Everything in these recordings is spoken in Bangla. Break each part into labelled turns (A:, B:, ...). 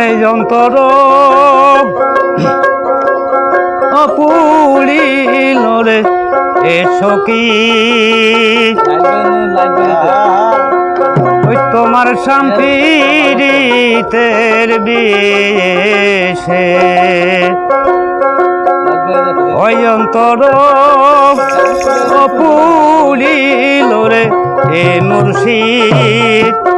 A: ওরে যন্তর অপুলিল রে এ সখী ওই তোমার শান্তির বিয়েছে ওই অন্তর অপুলিল রে এ মুর্শিদ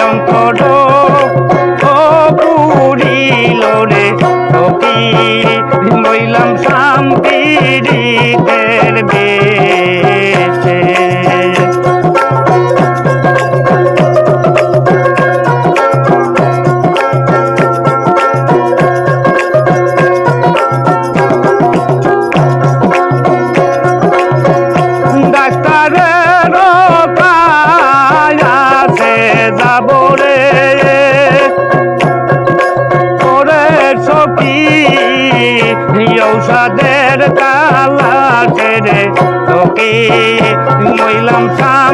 A: অঙ্কর ও পুরিল ঔষধের তালা ছেড়ে তোকে মইলাম শান্তির